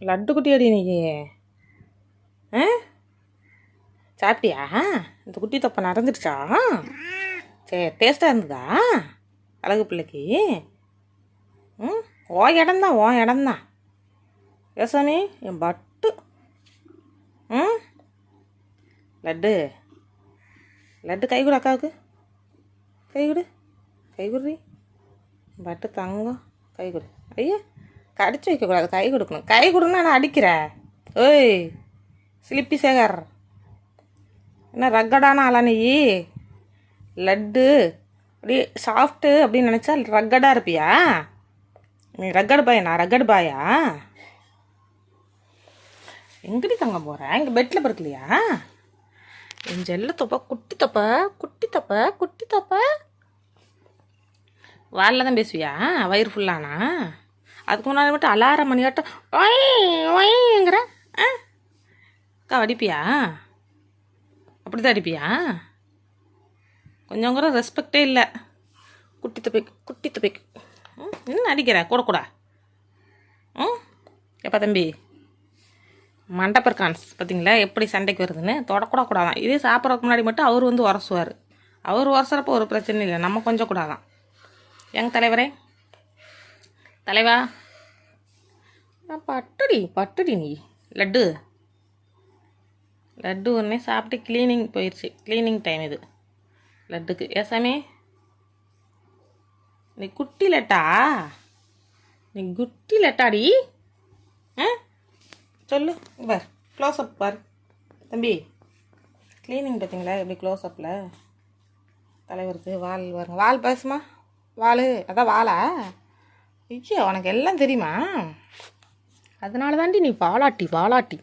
லட்டு குட்டியாடி நீ ஆ? சாப்பிட்டியா? இந்த குட்டி தொப்பை நடந்துடுச்சா சரி டேஸ்ட்டாக இருந்ததா? அழகு பிள்ளைக்கு. ம் ஓ இடம்தான் ஓ இடம்தான் ஏசாமி என் பட்டு. ம்? லட்டு. லட்டு கை கொடு அக்காவுக்கு. கை கொடு. கை கொடுறி பட்டு தங்கம். கை கொடு. ஐயா கடிச்சு வைக்கக்கூடாது கை கொடுக்கணும். கை கொடுக்கணும் நான் அடிக்கிறேன் ஓய் ஸ்லிப்பி சேகர். என்ன ரக்கடான ஆளா நீ? லட்டு. அப்படியே சாஃப்ட்டு அப்படின்னு நினச்சா ரக்கடாக இருப்பியா? நீ ரக்கடு பாயனா ரக்கடு பாயா? எங்கடி தங்க போகிறேன் இங்கே பெட்டில் படுக்கலையா? என் ஜெல்ல தொப்பை குட்டி தொப்பை குட்டி தொப்பை குட்டி தொப்ப. வாலில் தான் பேசுவியா? வயிறு ஃபுல்லானா அதுக்கு முன்னாடி மட்டும் அலாரம் மணியாட்டம் ஒய் ஒய்ங்கிற ஆ? அக்கா அடிப்பியா? அப்படி தான் அடிப்பியா? கொஞ்சம் கூட ரெஸ்பெக்டே இல்லை. குட்டி தப்பைக்கு குட்டி தப்பைக்கு ம் என்ன அடிக்கிற? கூட கூட. ம் எப்பா தம்பி? மண்டப்பர்கான்ஸ் பார்த்தீங்களா எப்படி சண்டைக்கு வருதுன்னு? தொடக்கூட கூடாதான். இதே சாப்பிட்றதுக்கு முன்னாடி மட்டும் அவர் வந்து உரசுவார். அவர் உரசுறப்போ ஒரு பிரச்சனை இல்லை. நம்ம கொஞ்சம் கூடாதான். எங்கள் தலைவரே? தலைவா? பட்டுடி பட்டுடி நீ. லட்டு. லட்டு ஒன்றே சாப்பிட்டு க்ளீனிங் போயிடுச்சு க்ளீனிங் டைம் இது. லட்டுக்கு. ஏசாமி நீ குட்டி லட்டா? நீ குட்டி லட்டாடி. ஆ? சொல்லு. பார் க்ளோஸ் அப் பார். தம்பி க்ளீனிங் பார்த்தீங்களா? எப்படி க்ளோஸ் அப்பில் தலைவருக்கு வால் வருங்க. வால் பேசுமா? வால். அதான் வாளா ஐயோ உனக்கு எல்லாம் தெரியுமா? அதனால தாண்டி நீ பாலாட்டி பாலாட்டி.